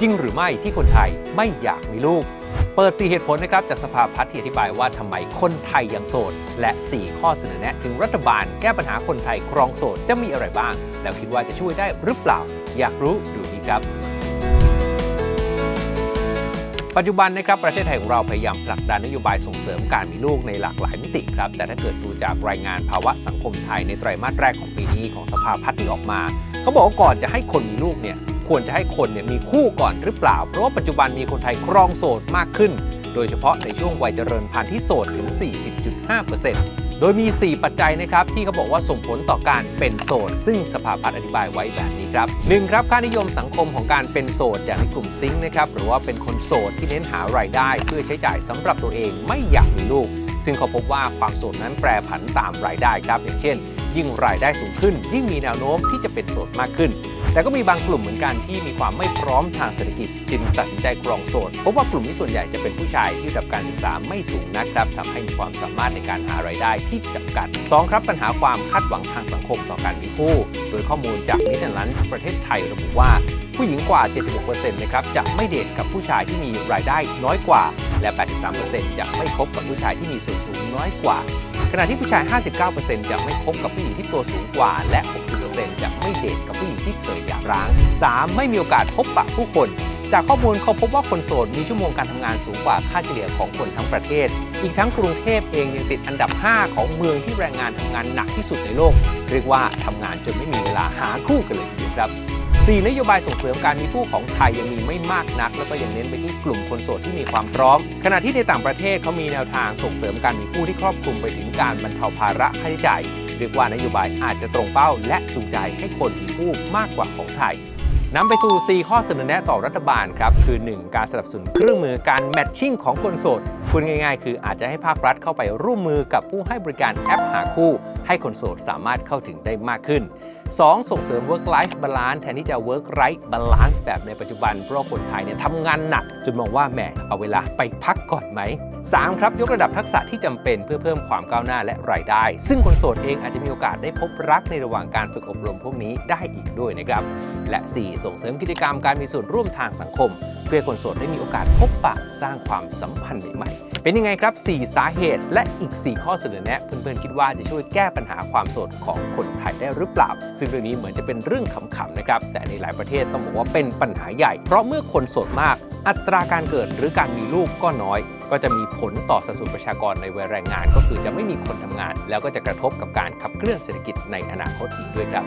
จริงหรือไม่ที่คนไทยไม่อยากมีลูก เปิด 4 เหตุผลนะครับจากสภาพัฒน์ที่อธิบายว่าทำไมคนไทยยังโสด และ 4 ข้อเสนอแนะถึงรัฐบาลแก้ปัญหาคนไทยครองโสดจะมีอะไรบ้าง แล้วคิดว่าจะช่วยได้หรือเปล่า อยากรู้ดูนี้ครับปัจจุบันนะครับประเทศไทยของเราพยายามผลักดันนโยบายส่งเสริมการมีลูกในหลากหลายมิติครับ แต่ถ้าเกิดดูจากรายงานภาวะสังคมไทยในไตรมาสแรกของปีนี้ของสภาพัฒน์ที่ออกมา เขาบอกว่าก่อนจะให้คนมีลูกเนี่ย ควรจะให้คนเนี่ยมีคู่ก่อนหรือเปล่า เพราะว่าปัจจุบันมีคนไทยครองโสดมากขึ้น โดยเฉพาะในช่วงวัยเจริญพันธุ์ที่โสดถึง 40.5%โดยมี 4 ปัจจัยนะครับที่เขาบอกว่าส่งผลต่อการเป็นโสด ซึ่งสภาพัฒน์อธิบายไว้แบบนี้ครับหนึ่งครับค่านิยมสังคมของการเป็นโสดอย่างในกลุ่มซิงค์นะครับหรือว่าเป็นคนโสดที่เน้นหารายได้ เพื่อใช้จ่ายสำหรับตัวเองไม่อยากมีลูก ซึ่งเขาพบว่าความโสดนั้นแปรผันตามรายได้ครับอย่างเช่น ยิ่งรายได้สูงขึ้น ยิ่งมีแนวโน้มที่จะเป็นโสดมากขึ้น แต่ก็มีบางกลุ่มเหมือนกันที่มีความไม่พร้อมทางเศรษฐกิจจึงตัดสินใจครองโสดพบว่ากลุ่มนี้ส่วนใหญ่จะเป็นผู้ชายที่ระดับการศึกษาไม่สูงนักครับทำให้มีความสามารถในการหารายได้ที่จำกัด 2 ครับปัญหาความคาดหวังทางสังคมต่อการมีคู่ โดยข้อมูลจากนิเธอร์แลนด์ประเทศไทยระบุว่าผู้หญิงกว่า 76%นะครับจะไม่เดทกับผู้ชายที่มีรายได้น้อยกว่า และ 83%จะไม่คบกับผู้ชายที่มีส่วนสูงน้อยกว่า ขณะที่ผู้ชาย 59%จะไม่คบกับผู้หญิงที่ตัวสูงกว่า และ 60%จะไม่เดทกับผู้หญิงที่เคยหย่าร้าง 3. ไม่มีโอกาสพบปะผู้คนจากข้อมูลเขาพบว่าคนโสดมีชั่วโมงการทำงานสูงกว่าค่าเฉลี่ยของคนทั้งประเทศ อีกทั้งกรุงเทพเองยังติดอันดับ 5 ของเมืองที่แรงงานทำงานหนักที่สุดในโลก เรียกว่าทำงานจนไม่มีเวลาหาคู่กันเลยทีเดียวครับ 4 นโยบายส่งเสริมการมีคู่ของไทยยังมีไม่มากนัก แล้วก็ยังเน้นไปที่กลุ่มคนโสดที่มีความพร้อม ขณะที่ในต่างประเทศเขามีแนวทางส่งเสริมการมีคู่ที่ครอบคลุมไปถึงการบรรเทาภาระค่าใช้จ่ายเรียกว่านโยบายอาจจะตรงเป้า และจูงใจให้คนมีคู่มากกว่าของไทยนำไปสู่ 4 ข้อเสนอแนะต่อรัฐบาลครับ คือ 1. การสนับสนุนเครื่องมือการแมทชิ่งของคนโสดพูดง่ายๆ คืออาจจะให้ภาครัฐเข้าไปร่วมมือกับผู้ให้บริการแอปหาคู่ ให้คนโสดสามารถเข้าถึงได้มากขึ้น 2. ส่งเสริม work life balance แทนที่จะ work right balance แบบในปัจจุบัน เพราะคนไทยเนี่ยทำงานหนัก นมองว่าแหมเอาเวลาไปพักก่อนไหม 3. ครับยกระดับทักษะที่จำเป็นเพื่อเพิ่มความก้าวหน้าและรายได้ ซึ่งคนโสดเองอาจจะมีโอกาสได้พบรักในระหว่างการฝึกอบรมพวกนี้ได้อีกด้วยนะครับ และ 4. ส่งเสริมกิจกรรมการมีส่วนร่วมทางสังคม เพื่อคนโสดได้มีโอกาสพบปะสร้างความสัมพันธ์ใหม่ๆเป็นยังไงครับ 4 สาเหตุ และอีก 4 ข้อเสนอแนะเพื่อนๆคิดว่าจะช่วยแก้ปัญหาความโสดของคนไทยได้หรือเปล่า ซึ่งเรื่องนี้เหมือนจะเป็นเรื่องขำๆนะครับแต่ในหลายประเทศต้องบอกว่าเป็นปัญหาใหญ่ เพราะเมื่อคนโสดมากอัตราการเกิดหรือการมีลูกก็น้อย ก็จะมีผลต่อสัดส่วนประชากรในวัยแรงงาน ก็คือจะไม่มีคนทำงาน แล้วก็จะกระทบกับการขับเคลื่อนเศรษฐกิจในอนาคตอีกด้วยครับ